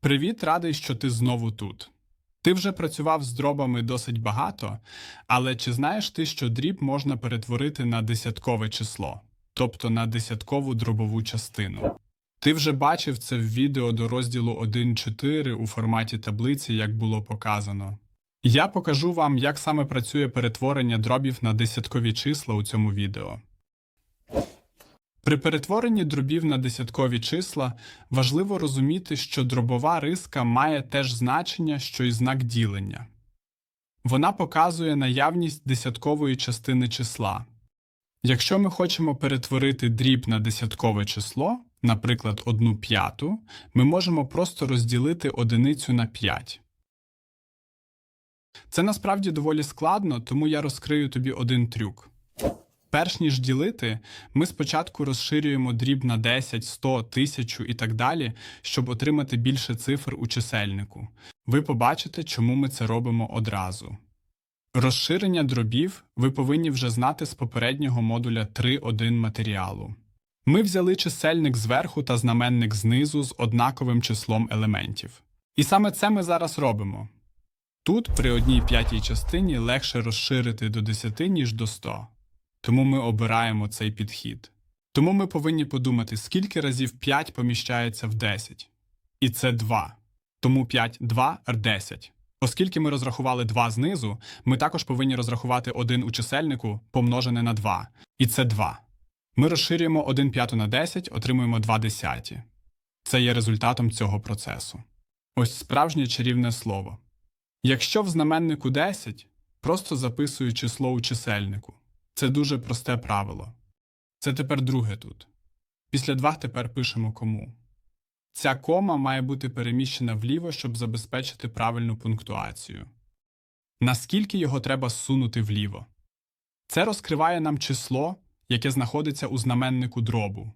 Привіт, радий, що ти знову тут. Ти вже працював з дробами досить багато, але чи знаєш ти, що дріб можна перетворити на десяткове число, тобто на десяткову дробову частину? Ти вже бачив це в відео до розділу 1.4 у форматі таблиці, як було показано. Я покажу вам, як саме працює перетворення дробів на десяткові числа у цьому відео. При перетворенні дробів на десяткові числа важливо розуміти, що дробова риска має теж значення, що і знак ділення. Вона показує наявність десяткової частини числа. Якщо ми хочемо перетворити дріб на десяткове число, наприклад, 1 п'яту, ми можемо просто розділити одиницю на 5. Це насправді доволі складно, тому я розкрию тобі один трюк. Перш ніж ділити, ми спочатку розширюємо дріб на 10, 100, 1000 і так далі, щоб отримати більше цифр у чисельнику. Ви побачите, чому ми це робимо одразу. Розширення дробів ви повинні вже знати з попереднього модуля 3.1 матеріалу. Ми взяли чисельник зверху та знаменник знизу з однаковим числом елементів. І саме це ми зараз робимо. Тут при одній п'ятій частині легше розширити до 10, ніж до 100. Тому ми обираємо цей підхід. Тому ми повинні подумати, скільки разів 5 поміщається в 10. І це 2. Тому 5 2 – 10. Оскільки ми розрахували 2 знизу, ми також повинні розрахувати 1 у чисельнику помножене на 2. І це 2. Ми розширюємо 1 п'яту на 10, отримуємо 2 десяті. Це є результатом цього процесу. Ось справжнє чарівне слово. Якщо в знаменнику 10, просто записую число у чисельнику. Це дуже просте правило. Це тепер друге тут. Після 2 тепер пишемо кому. Ця кома має бути переміщена вліво, щоб забезпечити правильну пунктуацію. Наскільки його треба зсунути вліво? Це розкриває нам число, яке знаходиться у знаменнику дробу.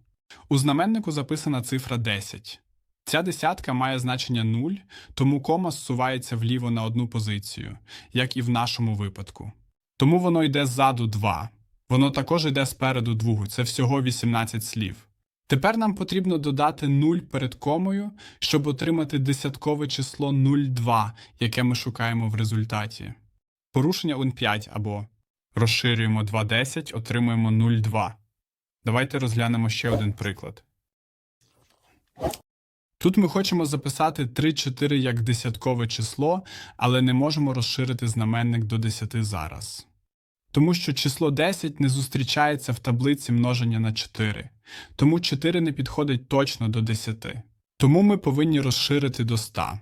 У знаменнику записана цифра 10. Ця десятка має значення 0, тому кома зсувається вліво на одну позицію, як і в нашому випадку. Тому воно йде ззаду 2. Воно також йде спереду 2, це всього 18 слів. Тепер нам потрібно додати 0 перед комою, щоб отримати десяткове число 0,2, яке ми шукаємо в результаті. Порушення ун 5 або розширюємо 2,10, отримуємо 0,2. Давайте розглянемо ще один приклад. Тут ми хочемо записати 3-4 як десяткове число, але не можемо розширити знаменник до 10 зараз. Тому що число 10 не зустрічається в таблиці множення на 4, тому 4 не підходить точно до 10. Тому ми повинні розширити до 100.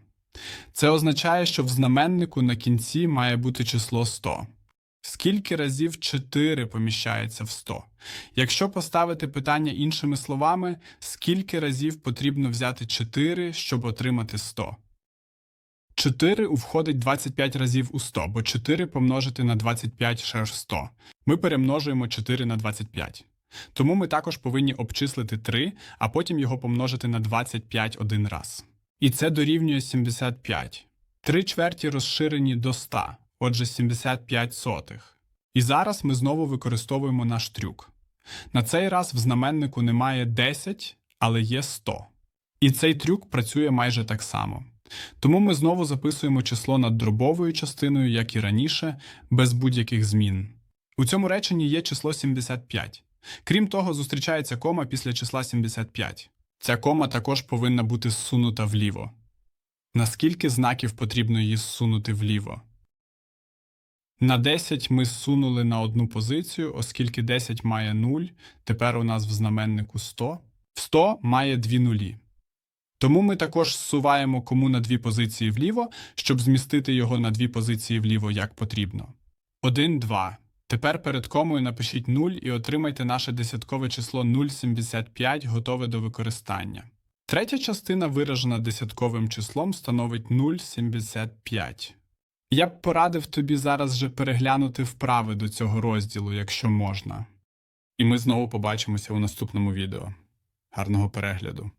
Це означає, що в знаменнику на кінці має бути число 100. Скільки разів 4 поміщається в 100? Якщо поставити питання іншими словами, скільки разів потрібно взяти 4, щоб отримати 100? 4 входить 25 разів у 100, бо 4 помножити на 25 ще ж 100. Ми перемножуємо 4 на 25. Тому ми також повинні обчислити 3, а потім його помножити на 25 один раз. І це дорівнює 75. 3 чверті розширені до 100, отже 75 сотих. І зараз ми знову використовуємо наш трюк. На цей раз в знаменнику немає 10, але є 100. І цей трюк працює майже так само. Тому ми знову записуємо число над дробовою частиною, як і раніше, без будь-яких змін. У цьому реченні є число 75. Крім того, зустрічається кома після числа 75. Ця кома також повинна бути зсунута вліво. Наскільки знаків потрібно її зсунути вліво? На 10 ми зсунули на одну позицію, оскільки 10 має 0, тепер у нас в знаменнику 100. В 100 має дві нулі. Тому ми також зсуваємо кому на дві позиції вліво, щоб змістити його на дві позиції вліво як потрібно. 1, 2. Тепер перед комою напишіть 0 і отримайте наше десяткове число 0,75 готове до використання. Третя частина, виражена десятковим числом, становить 0,75. Я б порадив тобі зараз же переглянути вправи до цього розділу, якщо можна. І ми знову побачимося у наступному відео. Гарного перегляду!